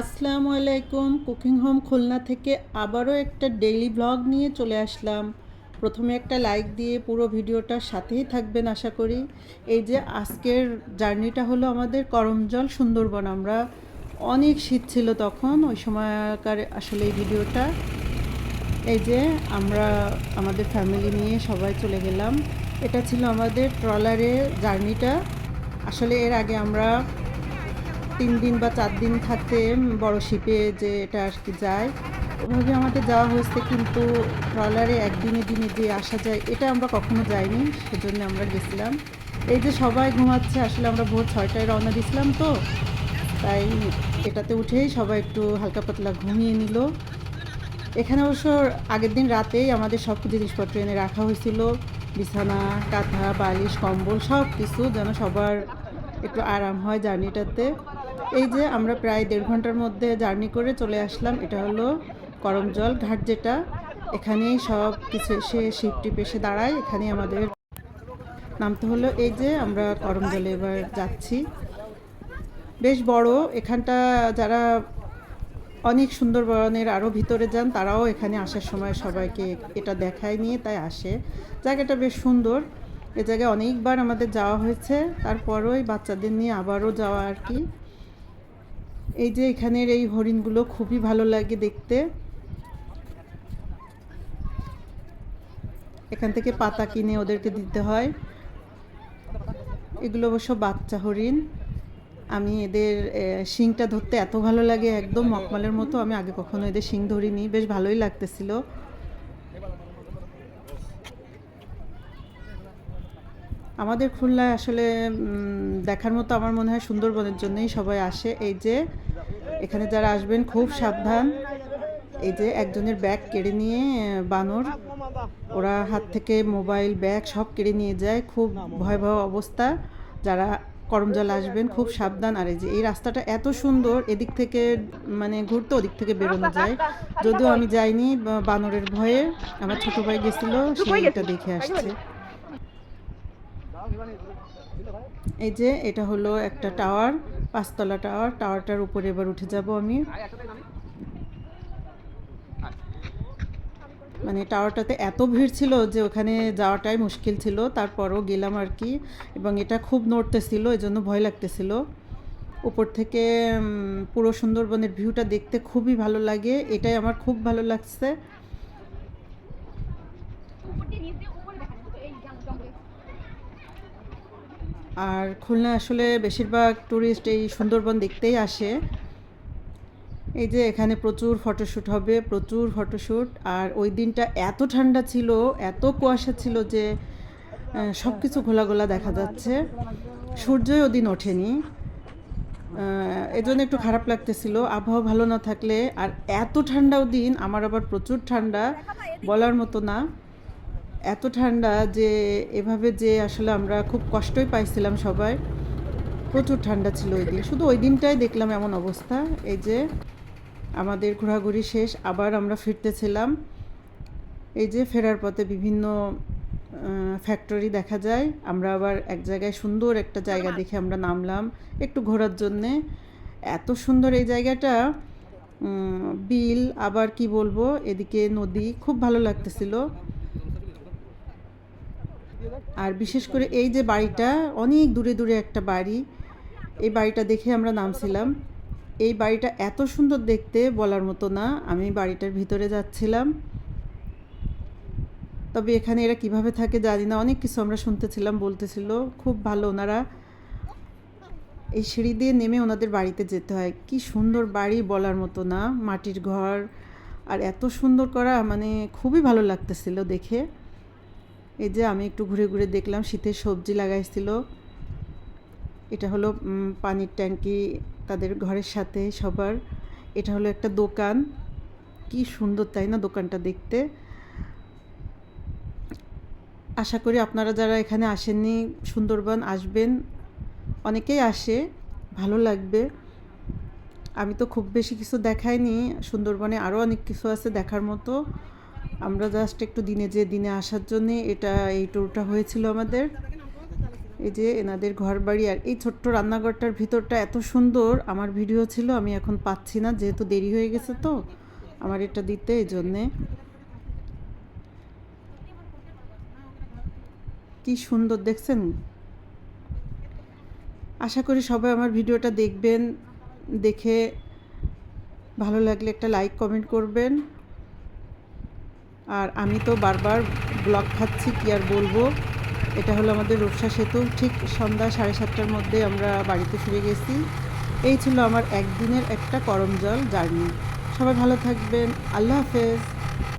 আসসালামু আলাইকুম, cooking home Khulna থেকে আবারও একটা ডেইলি ব্লগ নিয়ে চলে আসলাম। প্রথমে একটা লাইক দিয়ে পুরো ভিডিওটার সাথেই থাকবেন আশা করি। এই যে আজকের জার্নিটা হলো আমাদের করমজল সুন্দরবন। আমরা অনেক শীত ছিল তখন, ওই সময়কার আসলে এই ভিডিওটা। এই যে আমরা, আমাদের ফ্যামিলি নিয়ে সবাই চলে গেলাম। এটা ছিল আমাদের ট্রলারে জার্নিটা আসলে এর আগে আমরা তিন দিন বা চার দিন থাকতে বড় শিপে যে এটা আর কি যায়। ওভাবে আমাদের যাওয়া হয়েছে কিন্তু ট্রলারে একদিনে দিনে যে আসা যায়, এটা আমরা কখনো যাইনি, সেজন্য আমরা গেছিলাম। এই যে সবাই ঘুমাচ্ছে, আসলে আমরা ভোর ছয়টায় রওনা দিয়েছিলাম তো, তাই এটাতে উঠেই সবাই একটু হালকা পাতলা ঘুমিয়ে নিল। এখানে অবশ্য আগের দিন রাতেই আমাদের সব জিনিসপত্র এনে রাখা হয়েছিল। বিছানা, কাঁথা, বালিশ, কম্বল সব কিছু যেন সবার একটু আরাম হয় জার্নিটাতে। এই যে আমরা প্রায় দেড় ঘণ্টার মধ্যে জার্নি করে চলে আসলাম, এটা হলো করমজল ঘাট যেটা। এখানেই সব কিছু এসে শিপ টিপ এসে দাঁড়ায়, এখানেই আমাদের নামতে হলো। এই যে আমরা করমজলে এবার যাচ্ছি। বেশ বড়, এখানটা যারা অনেক সুন্দরবনের আরও ভিতরে যান, তারাও এখানে আসার সময় সবাইকে এটা দেখায় নিয়ে তাই আসে। জায়গাটা বেশ সুন্দর। এ জায়গায় অনেকবার আমাদের যাওয়া হয়েছে তারপরই বাচ্চাদের নিয়ে আবারও যাওয়া আর কি। এই যে এখানের এই হরিণগুলো খুবই ভালো লাগে দেখতে। এখান থেকে পাতা কিনে ওদেরকে দিতে হয়। এগুলো অবশ্য বাচ্চা হরিণ। আমি এদের শিংটা ধরতে এত ভালো লাগে, একদম মকমালের মতো। আমি আগে কখনো এদের শিং ধরিনি। বেশ ভালোই লাগতেছিল। আমাদের খুলনায় আসলে দেখার মতো আমার মনে হয় সুন্দরবনের জন্যই সবাই আসে। এই যে এখানে যারা আসবেন খুব সাবধান। এই যে একজনের ব্যাগ কেড়ে নিয়ে বানর ওরা হাত থেকে মোবাইল ব্যাগ সব কেড়ে নিয়ে যায়। খুব ভয়াবহ অবস্থা। যারা করমজল আসবেন খুব সাবধান। আর এই যে এই রাস্তাটা এত সুন্দর এদিক থেকে মানে ঘুরতে ওদিক থেকে বেরোনো যায়। যদিও আমি যাইনি বানরের ভয়ে। আমার ছোট ভাই গেছিল সেইটা দেখে আসছে। এই যে এটা হলো একটা টাওয়ার, পাঁচতলা টাওয়ার, টাওয়ারটার উপরে এবার উঠে যাব আমি। মানে টাওয়ারটাতে এত ভিড় ছিল যে ওখানে যাওয়াটাই মুশকিল ছিল, তারপরও গেলাম আর কি। এবং এটা খুব নড়তেছিল জন্য ভয় লাগতেছিল। উপর থেকে পুরো সুন্দরবনের ভিউটা দেখতে খুবই ভালো লাগে, এটাই আমার খুব ভালো লাগছে। আর খুলনা আসলে বেশিরভাগ ট্যুরিস্ট এই সুন্দরবন দেখতেই আসে। এই যে এখানে প্রচুর ফটোশ্যুট হবে, প্রচুর ফটোশ্যুট আর ওই দিনটা এত ঠান্ডা ছিল, এত কুয়াশা ছিল যে সব কিছু ঘোলা ঘোলা দেখা যাচ্ছে। সূর্যই ওদিন ওঠেনি। এজন্য একটু খারাপ লাগতেছিল, আবহাওয়া ভালো না থাকলে। আর এত ঠান্ডা দিন আমার আবার প্রচুর ঠান্ডা, বলার মতো না। এত ঠান্ডা যে এভাবে যে আসলে আমরা খুব কষ্টই পাইছিলাম সবাই। প্রচুর ঠান্ডা ছিল ওই দিন। শুধু ওই দিনটাই দেখলাম এমন অবস্থা। এই যে আমাদের ঘোরাঘুরি শেষ আবার আমরা ফিরতেছিলাম। এই যে ফেরার পথে বিভিন্ন ফ্যাক্টরি দেখা যায়। আমরা আবার এক জায়গায় সুন্দর একটা জায়গা দেখে আমরা নামলাম একটু ঘোরার জন্যে। এত সুন্দর এই জায়গাটা বিল আবার কি বলব এদিকে নদী খুব ভালো লাগতেছিল। আর বিশেষ করে এই যে বাড়িটা, অনেক দূরে দূরে একটা বাড়ি, এই বাড়িটা দেখে আমরা নামছিলাম। এই বাড়িটা এত সুন্দর দেখতে বলার মতো না, আমি বাড়িটার ভিতরে যাচ্ছিলাম। তবে এখানে এরা কীভাবে থাকে জানি না, অনেক কিছু আমরা শুনতেছিলাম, বলতেছিল। খুব ভালো ওনারা। এই সিঁড়ি দিয়ে নেমে ওনাদের বাড়িতে যেতে হয়। কি সুন্দর বাড়ি বলার মতো না, মাটির ঘর। আর এত সুন্দর করা মানে খুবই ভালো লাগতেছিল দেখে। এই যে আমি একটু ঘুরে ঘুরে দেখলাম, শীতের সবজি লাগাইছিল এটা হলো পানির ট্যাঙ্কি তাদের ঘরের সাথে সবার। এটা হলো একটা দোকান। কি সুন্দর, তাই না দোকানটা দেখতে? আশা করি আপনারা যারা এখানে আসেননি, সুন্দরবন আসবেন। অনেকেই আসে, ভালো লাগবে। আমি তো খুব বেশি কিছু দেখাইনি। সুন্দরবনে আরও অনেক কিছু আছে দেখার মতো। আমরা জাস্ট একটু দিনে যে দিনে আসার জন্যে এটা এই ট্যুরটা হয়েছিল আমাদের। এই যে এনাদের ঘর বাড়ি আর এই ছোট্ট রান্নাঘরটার ভিতরটা এত সুন্দর, আমার ভিডিও ছিল, আমি এখন পাচ্ছি না, যেহেতু দেরি হয়ে গেছে তো, আমার এটা দিতে এই জন্যে। কি সুন্দর দেখছেন? আশা করি সবাই আমার ভিডিওটা দেখবেন, দেখে ভালো লাগলে একটা লাইক কমেন্ট করবেন। আর আমি তো বারবার ব্লক খাচ্ছি, কি আর বলব? এটা হলো আমাদের রূপসা সেতু। ঠিক সন্ধ্যা সাড়ে সাতটার মধ্যে আমরা বাড়িতে ফিরে গেছি। এই ছিল আমার একদিনের একটা করম জল জার্নি। সবাই ভালো থাকবেন। আল্লাহ হাফেজ।